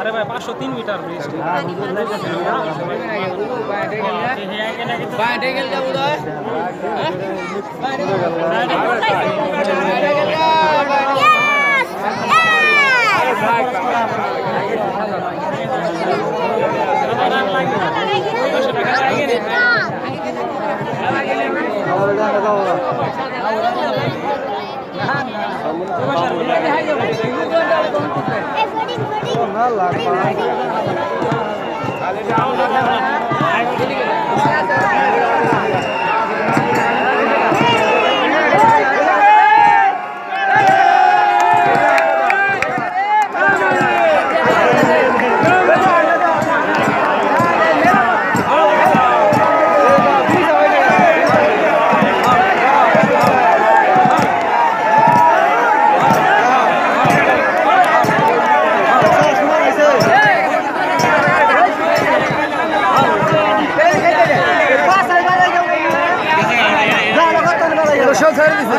আরে ভাই পাঁচশো তিন মিটার ব্রিজ সব ছেড়ে দিছে